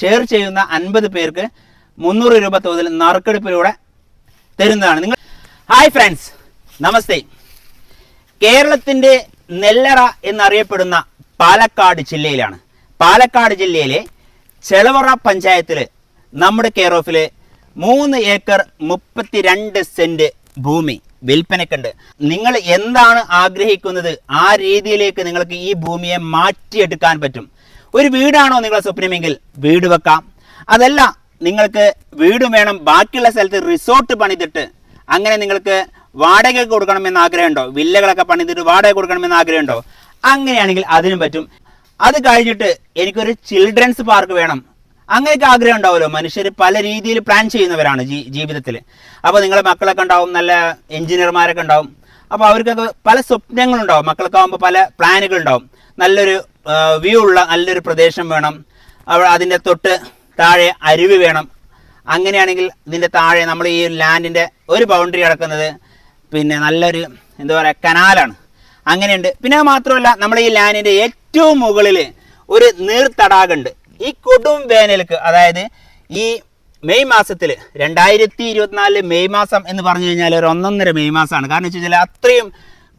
Share ചെയ്യുന്ന അൻപത് പേർക്ക് മുന്നൂറ് രൂപ തോതിൽ നറുക്കെടുപ്പിലൂടെ തരുന്നതാണ്. നിങ്ങൾ ഹായ് ഫ്രണ്ട്സ് നമസ്തേ. കേരളത്തിന്റെ നെല്ലറ എന്നറിയപ്പെടുന്ന പാലക്കാട് ജില്ലയിലാണ്. പാലക്കാട് ജില്ലയിലെ ചെളവറ പഞ്ചായത്തിൽ നമ്മുടെ കെയർ ഓഫിൽ മൂന്ന് ഏക്കർ മുപ്പത്തിരണ്ട് സെന്റ് ഭൂമി വിൽപ്പനക്കുണ്ട്. നിങ്ങൾ എന്താണ് ആഗ്രഹിക്കുന്നത്? ആ രീതിയിലേക്ക് നിങ്ങൾക്ക് ഈ ഭൂമിയെ മാറ്റിയെടുക്കാൻ പറ്റും. ഒരു വീടാണോ നിങ്ങളുടെ സ്വപ്നമെങ്കിൽ വീട് വെക്കാം. അതല്ല നിങ്ങൾക്ക് വീടും വേണം ബാക്കിയുള്ള സ്ഥലത്ത് റിസോർട്ട് പണിതിട്ട് അങ്ങനെ നിങ്ങൾക്ക് വാടക കൊടുക്കണമെന്ന് ആഗ്രഹമുണ്ടോ? വില്ലകളൊക്കെ പണിതിട്ട് വാടക കൊടുക്കണമെന്ന് ആഗ്രഹമുണ്ടോ? അങ്ങനെയാണെങ്കിൽ അതിനും പറ്റും. അത് കഴിഞ്ഞിട്ട് എനിക്കൊരു ചിൽഡ്രൻസ് പാർക്ക് വേണം. അങ്ങനെയൊക്കെ ആഗ്രഹം ഉണ്ടാവുമല്ലോ മനുഷ്യർ പല രീതിയിൽ പ്ലാൻ ചെയ്യുന്നവരാണ് ജീവിതത്തിൽ അപ്പോൾ നിങ്ങളുടെ മക്കളൊക്കെ ഉണ്ടാവും നല്ല എഞ്ചിനീയർമാരൊക്കെ ഉണ്ടാവും. അപ്പോൾ അവർക്കത് പല സ്വപ്നങ്ങളുണ്ടാവും. മക്കൾക്ക് ആകുമ്പോൾ പല പ്ലാനുകളുണ്ടാവും. നല്ലൊരു വ്യൂ ഉള്ള നല്ലൊരു പ്രദേശം വേണം. അവ അതിന്റെ തൊട്ട് താഴെ അരുവി വേണം. അങ്ങനെയാണെങ്കിൽ ഇതിന്റെ താഴെ നമ്മൾ ഈ ലാൻഡിന്റെ ഒരു ബൗണ്ടറി കിടക്കുന്നത് പിന്നെ നല്ലൊരു എന്താ പറയുക കനാലാണ്. അങ്ങനെയുണ്ട്. പിന്നെ മാത്രമല്ല നമ്മൾ ഈ ലാൻഡിന്റെ ഏറ്റവും മുകളിൽ ഒരു നീർത്തടാകുണ്ട് ഈ കൊടും വേനൽക്ക് അതായത് ഈ മെയ് മാസത്തിൽ രണ്ടായിരത്തി ഇരുപത്തിനാലിൽ മെയ് മാസം എന്ന് പറഞ്ഞു കഴിഞ്ഞാൽ ഒരു ഒന്നൊന്നര മെയ് മാസമാണ്. കാരണം വെച്ച് കഴിഞ്ഞാൽ അത്രയും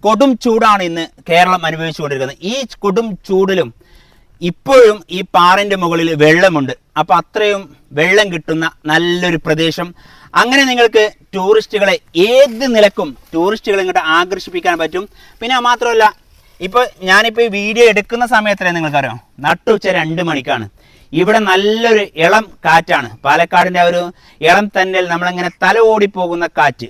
കൊടും ചൂടാണ് ഇന്ന് കേരളം അനുഭവിച്ചുകൊണ്ടിരിക്കുന്നത്. ഈ കൊടും ചൂടിലും ഇപ്പോഴും ഈ പാറിന്റെ മുകളിൽ വെള്ളമുണ്ട്. അപ്പോൾ അത്രയും വെള്ളം കിട്ടുന്ന നല്ലൊരു പ്രദേശം. അങ്ങനെ നിങ്ങൾക്ക് ടൂറിസ്റ്റുകളെ ഏത് നിലക്കും ടൂറിസ്റ്റുകളെ ഇങ്ങോട്ട് ആകർഷിപ്പിക്കാൻ പറ്റും. പിന്നെ മാത്രമല്ല ഇപ്പോൾ ഞാനിപ്പോൾ ഈ വീഡിയോ എടുക്കുന്ന സമയത്തേ നിങ്ങൾക്കറിയാം? നട്ടുച്ച രണ്ട് മണിക്കാണ്. ഇവിടെ നല്ലൊരു ഇളം കാറ്റാണ്. പാലക്കാടിന്റെ ആ ഒരു ഇളം തന്നൽ നമ്മളിങ്ങനെ തല ഓടിപ്പോകുന്ന കാറ്റ്.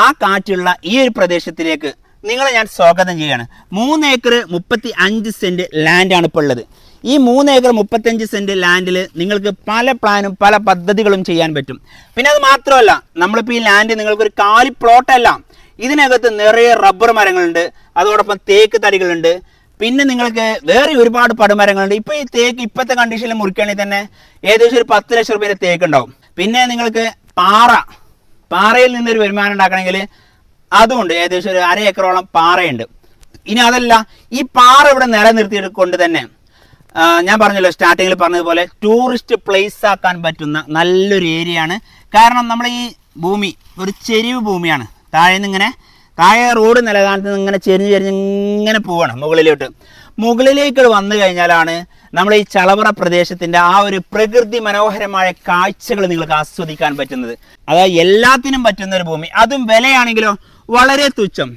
ആ കാറ്റുള്ള ഈ ഒരു പ്രദേശത്തിലേക്ക് നിങ്ങളെ ഞാൻ സ്വാഗതം ചെയ്യാണ് മൂന്ന് ഏക്കർ മുപ്പത്തി അഞ്ച് സെന്റ് ലാൻഡാണ് ഇപ്പോൾ ഉള്ളത്. ഈ മൂന്ന് ഏക്കർ മുപ്പത്തഞ്ച് സെന്റ് ലാൻഡിൽ നിങ്ങൾക്ക് പല പ്ലാനും പല പദ്ധതികളും ചെയ്യാൻ പറ്റും. പിന്നെ അത് മാത്രമല്ല നമ്മളിപ്പോൾ ഈ ലാൻഡ് നിങ്ങൾക്കൊരു കാലി പ്ലോട്ടല്ല ഇതിനകത്ത് നിറയെ റബ്ബർ മരങ്ങളുണ്ട് അതോടൊപ്പം തേക്ക് തടികളുണ്ട്. പിന്നെ നിങ്ങൾക്ക് വേറെ ഒരുപാട് പടുമരങ്ങളുണ്ട്. ഇപ്പോൾ ഈ തേക്ക് ഇപ്പോഴത്തെ കണ്ടീഷനിൽ മുറിക്കുകയാണെങ്കിൽ തന്നെ ഏകദേശം ഒരു പത്ത് ലക്ഷം രൂപയുടെ തേക്ക് ഉണ്ടാവും പിന്നെ നിങ്ങൾക്ക് പാറ പാറയിൽ നിന്നൊരു വരുമാനം ഉണ്ടാക്കണമെങ്കിൽ അതുമുണ്ട്. ഏകദേശം ഒരു അര ഏക്കറോളം പാറയുണ്ട്. ഇനി അതല്ല ഈ പാറ ഇവിടെ നിലനിർത്തിയത് കൊണ്ട് തന്നെ ഞാൻ പറഞ്ഞല്ലോ സ്റ്റാർട്ടിങ്ങിൽ പറഞ്ഞതുപോലെ ടൂറിസ്റ്റ് പ്ലേസ് ആക്കാൻ പറ്റുന്ന നല്ലൊരു ഏരിയയാണ് കാരണം നമ്മൾ ഈ ഭൂമി ഒരു ചെരിവ് ഭൂമിയാണ്. താഴെ നിന്ന് ഇങ്ങനെ താഴെ റോഡ് നിലകാലത്ത് നിന്ന് ഇങ്ങനെ ചെരിഞ്ഞ് ചെരിഞ്ഞ് ഇങ്ങനെ പോവാണ് മുകളിലോട്ട്. മുകളിലേക്ക് വന്നു കഴിഞ്ഞാലാണ് നമ്മൾ ഈ ചളവറ പ്രദേശത്തിന്റെ ആ ഒരു പ്രകൃതി മനോഹരമായ കാഴ്ചകൾ നിങ്ങൾക്ക് ആസ്വദിക്കാൻ പറ്റുന്നത്. അതായത് എല്ലാത്തിനും പറ്റുന്ന ഒരു ഭൂമി. അതും വിലയാണെങ്കിലോ വളരെ തുച്ഛം.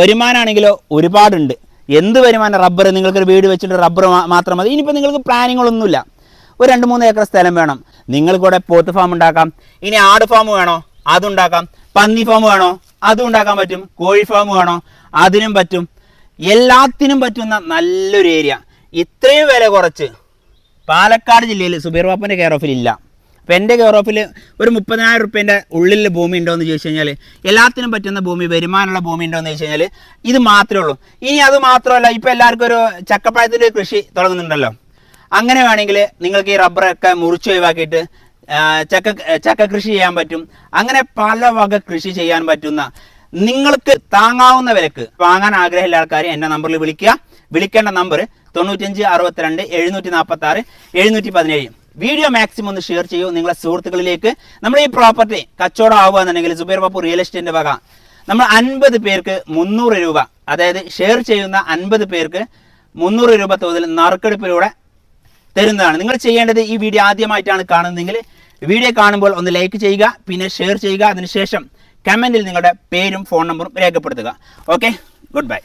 വരുമാനമാണെങ്കിലോ ഒരുപാടുണ്ട്. എന്ത് വരുമാനം? റബ്ബർ നിങ്ങൾക്കൊരു വീട് വെച്ചിട്ട് റബ്ബർ മാത്രം മതി. ഇനിയിപ്പോൾ നിങ്ങൾക്ക് പ്ലാനിങ്ങളൊന്നുമില്ല ഒരു രണ്ട് മൂന്ന് ഏക്കർ സ്ഥലം വേണം. നിങ്ങൾക്കൂടെ പോത്ത് ഫാം ഉണ്ടാക്കാം ഇനി ആട് ഫാം വേണോ? അതുണ്ടാക്കാം. പന്നി ഫാം വേണോ? അതും ഉണ്ടാക്കാൻ പറ്റും. കോഴി ഫാം വേണോ? അതിനും പറ്റും. എല്ലാത്തിനും പറ്റുന്ന നല്ലൊരു ഏരിയ ഇത്രയും വില കുറച്ച് പാലക്കാട് ജില്ലയിൽ സുബീർ ബാപ്പന്റെ കെയർ ഓഫിൽ ഇല്ല. അപ്പോൾ എന്റെ കെയർ ഓഫിൽ ഒരു മുപ്പതിനായിരം റുപ്യേന്റെ ഉള്ളിൽ ഭൂമി ഉണ്ടോ എന്ന് ചോദിച്ചു കഴിഞ്ഞാൽ എല്ലാത്തിനും പറ്റുന്ന ഭൂമി വരുമാനമുള്ള ഭൂമി ഉണ്ടോ എന്ന് ചോദിച്ചു കഴിഞ്ഞാൽ ഇത് മാത്രമേ ഉള്ളൂ. ഇനി അത് മാത്രമല്ല ഇപ്പോൾ എല്ലാവർക്കും ഒരു ചക്കപ്പഴത്തിന്റെ കൃഷി തുടങ്ങുന്നുണ്ടല്ലോ. അങ്ങനെ വേണമെങ്കിൽ നിങ്ങൾക്ക് ഈ റബ്ബറൊക്കെ മുറിച്ച് ഒഴിവാക്കിയിട്ട് ചക്ക ചക്ക കൃഷി ചെയ്യാൻ പറ്റും. അങ്ങനെ പല വക കൃഷി ചെയ്യാൻ പറ്റുന്ന നിങ്ങൾക്ക് താങ്ങാവുന്ന വിലക്ക്. വാങ്ങാൻ ആഗ്രഹമുള്ള ആൾക്കാർ എന്റെ നമ്പറിൽ വിളിക്കുക. വിളിക്കേണ്ട നമ്പർ തൊണ്ണൂറ്റഞ്ച് അറുപത്തിരണ്ട് എഴുന്നൂറ്റി നാൽപ്പത്തി ആറ് എഴുന്നൂറ്റി പതിനേഴ് വീഡിയോ മാക്സിമം ഒന്ന് ഷെയർ ചെയ്യൂ. നിങ്ങളെ സുഹൃത്തുക്കളിലേക്ക്. നമ്മുടെ ഈ പ്രോപ്പർട്ടി കച്ചവടം ആവുക എന്നുണ്ടെങ്കിൽ സുബീർ ബാപ്പു റിയൽ എസ്റ്റേറ്റിന്റെ വക. നമ്മൾ അൻപത് പേർക്ക് മുന്നൂറ് രൂപ അതായത് ഷെയർ ചെയ്യുന്ന അൻപത് പേർക്ക് മുന്നൂറ് രൂപ തോതിൽ നറുക്കെടുപ്പിലൂടെ തരുന്നതാണ്. നിങ്ങൾ ചെയ്യേണ്ടത് ഈ വീഡിയോ ആദ്യമായിട്ടാണ് കാണുന്നതെങ്കിൽ വീഡിയോ കാണുമ്പോൾ ഒന്ന് ലൈക്ക് ചെയ്യുക പിന്നെ ഷെയർ ചെയ്യുക. അതിനുശേഷം കമന്റിൽ നിങ്ങളുടെ പേരും ഫോൺ നമ്പറും രേഖപ്പെടുത്തുക. Okay good bye